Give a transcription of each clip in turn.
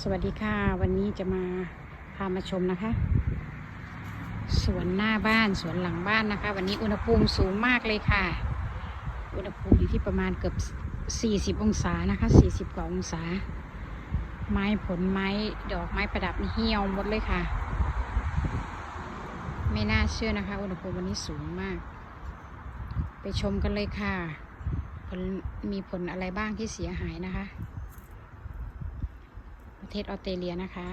สวัสดีค่ะ วันนี้จะมาพามาชมนะคะ สวนหน้าบ้านสวนหลังบ้านนะคะ วันนี้อุณหภูมิสูงมากเลยค่ะ อุณหภูมิอยู่ที่ประมาณเกือบ 40 องศานะคะ 40 กว่าองศา ไม้ผลไม้ดอกไม้ประดับนี่เหี่ยวหมดเลยค่ะ ไม่น่าเชื่อนะคะ อุณหภูมิวันนี้สูงมาก ไปชมกันเลยค่ะผลมีผลอะไรบ้างที่เสียหายนะคะ เทศออสเตรเลียนะคะ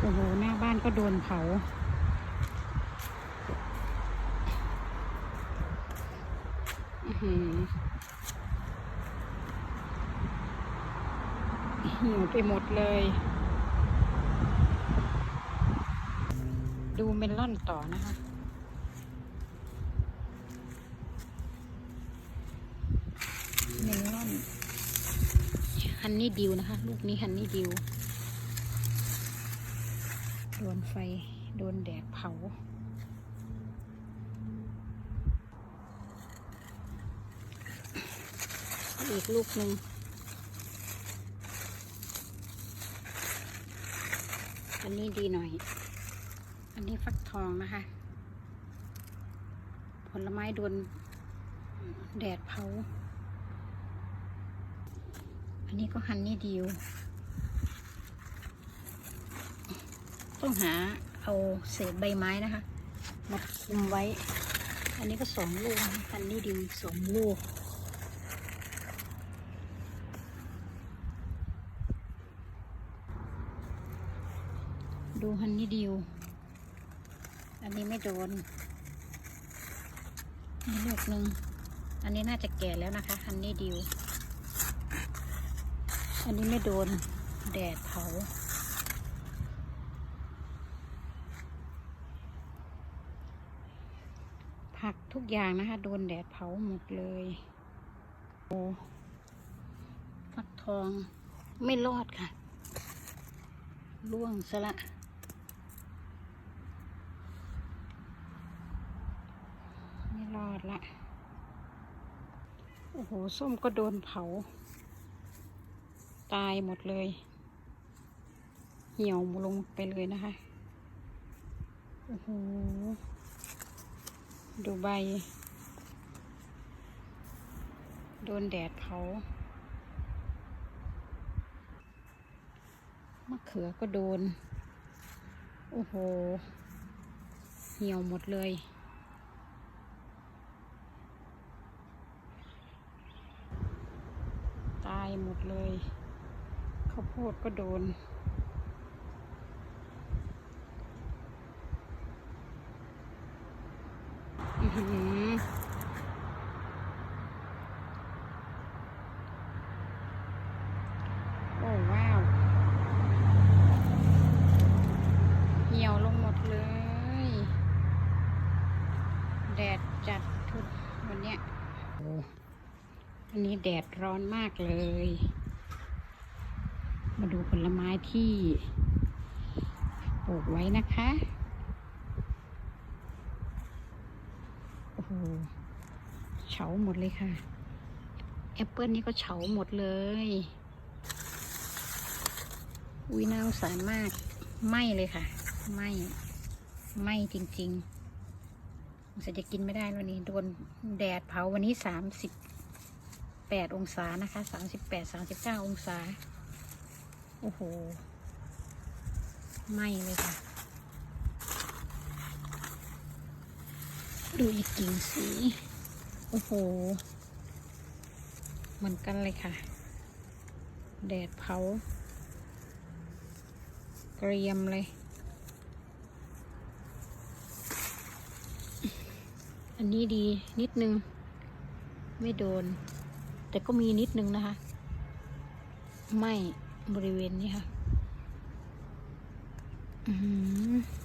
โอ้โห หน้าบ้านก็โดนเผา อือหือหิวไปหมดเลย ดูเมลอนต่อนะคะ เมลอน ฮันนี่ดิวนะคะ ลูกนี้ฮันนี่ดิว โดนไฟ โดนแดดเผา อีกลูกหนึ่งอันนี้ดีหน่อย อันนี้ฟักทองนะคะ ผลไม้โดนแดดเผา อันนี้ก็ฮันนี่ดิว ต้องหาเอาเศษใบไม้นะคะ มาคุมไว้ อันนี้ก็สองลูกฮันนี่ดิวสองลูกดูฮันนี่ดิว อันนี้ไม่โดนนี่ลูกหนึ่ง อันนี้น่าจะแก่แล้วนะคะฮันนี่ดิว อันนี้ไม่โดนแดดเผา ผักทุกอย่างนะคะ โดนแดดเผาหมดเลยโอ้ฟักทองไม่รอดค่ะ ร่วงซะละไม่รอดละ โอ้โห ส้มก็โดนเผา ตายหมดเลย เหี่ยวลงไปเลยนะคะ โอ้โห ดูใบ โดนแดดเผามะเขือก็โดน โอ้โห เหี่ยวหมดเลย ตายหมดเลย ข้าวโพดก็โดน อือโอ้ว้าว เหี่ยวลงหมดเลย แดดจัดทุกวันเนี้ยอันนี้แดดร้อนมากเลย มาดูผลไม้ที่ปลูกไว้นะคะ โอ้โห เฉาหมดเลยค่ะ แอปเปิลนี่ก็เฉาหมดเลย อุ้ยน่าสงสารมาก ไหมเลยค่ะ ไหมไหมจริงๆสงจะกินไม่ได้วันนี้ โดนแดดเผาวันนี้สามสิบแปดองศานะคะสามสิบแปดสามสิบเก้าองศา โอ้โหไหมเลยค่ะ ดูอีกกิ่งสี โอ้โห เหมือนกันเลยค่ะ แดดเผา เกรียมเลย อันนี้ดีนิดนึง ไม่โดน แต่ก็มีนิดนึงนะคะ ไม่ บริเวณนี้ค่ะ อืม